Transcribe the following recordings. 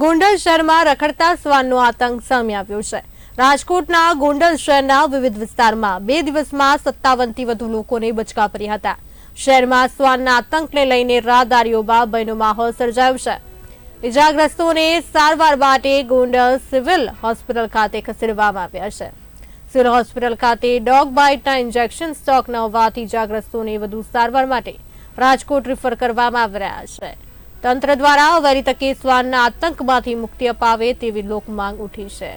ગોંડલ શહેરમાં રખડતા શ્વાનનો આતંક સામે આવ્યો છે. રાજકોટના ગોંડલ શહેરના વિવિધ વિસ્તારમાં બે દિવસમાં સત્તાવનથી વધુ લોકોને બચકા પડ્યા હતા. શહેરમાં શ્વાનના આતંકને લઈને રાહદારીઓમાં ભયનો માહોલ સર્જાયો છે. ઇજાગ્રસ્તોને સારવાર માટે ગોંડલ સિવિલ હોસ્પિટલ ખાતે ખસેડવામાં આવ્યા છે. સિવિલ હોસ્પિટલ ખાતે ડોગ બાઇટના ઇન્જેક્શન સ્ટોક ન હોવાથી ઇજાગ્રસ્તોને વધુ સારવાર માટે રાજકોટ રિફર કરવામાં આવી રહ્યા છે. તંત્ર દ્વારા વહેલી તકે આતંકમાંથી મુક્તિ અપાવે તેવી લોકમાંગ ઉઠી છે.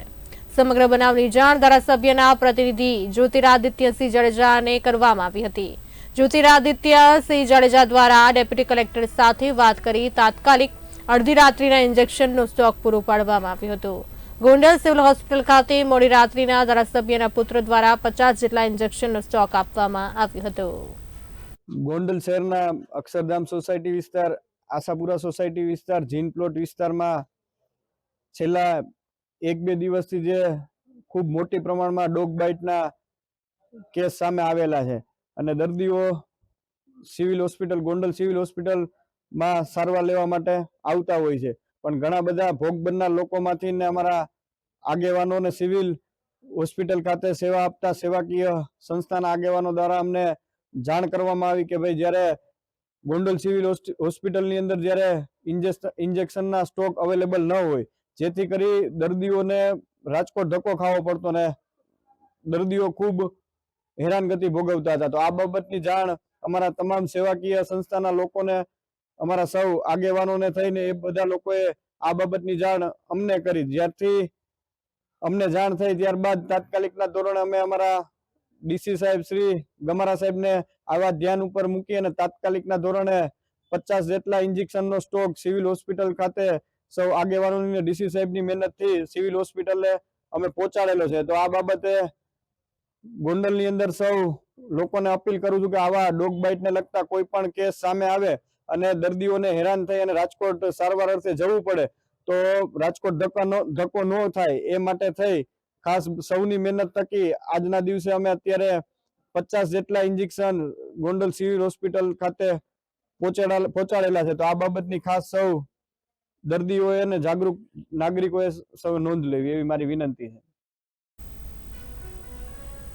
સમગ્ર બનાવની જાણ ધારાસભ્યના પ્રતિનિધિ જ્યોતિરાદિત્યસિંહ જાડેજાને કરવામાં આવી હતી. જ્યોતિરાદિત્યસિંહ જાડેજા દ્વારા ડેપ્યુટી કલેક્ટર સાથે વાત કરી તાત્કાલિક અડધી રાત્રિના ઇન્જેક્શનનો સ્ટોક પૂરો પાડવામાં આવ્યો હતો. ગોંડલ સિવિલ હોસ્પિટલ ખાતે મોડી રાત્રિના ધારાસભ્યના પુત્ર દ્વારા પચાસ જેટલા ઇન્જેક્શનનો સ્ટોક આપવામાં આવ્યો હતો. ગોંડલ શહેરના અક્ષરધામ સોસાયટી વિસ્તાર આશાપુરા સોસાયટી વિસ્તાર, જીન પ્લોટ વિસ્તારમાં છેલ્લા એક બે દિવસથી જે ખૂબ મોટી પ્રમાણમાં ડોગ બાઇટના કેસ સામે આવેલા છે. અને દર્દીઓ સિવિલ હોસ્પિટલ, ગોંડલ સિવિલ હોસ્પિટલમાં સારવાર લેવા માટે આવતા હોય છે. પણ ઘણા બધા ભોગ બનનાર લોકોમાંથી ને અમારા આગેવાનોને સિવિલ હોસ્પિટલ ખાતે સેવા આપતા સેવાકીય સંસ્થાના આગેવાનો દ્વારા અમને જાણ કરવામાં આવી કે ભાઈ, જ્યારે ગોંડલ સિવિલ હોસ્પિટલની અંદર જ્યારે ઇન્જેક્શનના સ્ટોક અવેલેબલ ન હોય, જેથી કરી દર્દીઓને રાજકોટ ધક્કો ખાવો પડતો ને દર્દીઓ ખૂબ હેરાનગતિ ભોગવતા હતા. તો આ બાબતની જાણ અમારા તમામ સેવાકીય સંસ્થાના લોકોને, અમારા સૌ આગેવાનોને થઈને એ બધા લોકોએ આ બાબતની જાણ અમને કરી. જ્યારથી અમને જાણ થઈ ત્યારબાદ તાત્કાલિકના ધોરણે અમે અમારા ડીસી સાહેબ શ્રી ગમારા સાહેબને આવા ધ્યાન ઉપર મૂકી અને તાત્કાલિકના ધોરણે પચાસ જેટલા ઇન્જેક્શનનો સ્ટોક સિવિલ હોસ્પિટલ ખાતે સૌ આગેવાનોની ડીસી સાહેબની મહેનતથી સિવિલ હોસ્પિટલે અમે પહોંચાડેલો છે. તો આ બાબતે ગોંડલની અંદર સૌ લોકોને અપીલ કરું છું કે આવા ડોગ બાઇટને લગતા કોઈ પણ કેસ સામે આવે અને દર્દીઓને હેરાન થઈ અને રાજકોટ સારવાર અર્થે જવું પડે તો રાજકોટ ધક્કા ધક્કો ન થાય એ માટે થઈ ખાસ સૌની મહેનત થકી આજના દિવસે અમે અત્યારે પચાસ જેટલા ઇન્જેક્શન ગોંડલ સિવિલ હોસ્પિટલ ખાતે પહોંચાડેલા છે. તો આ બાબતની ખાસ સૌ દર્દીઓએ અને જાગૃત નાગરિકોએ સૌ નોંધ લેવી એવી મારી વિનંતી છે.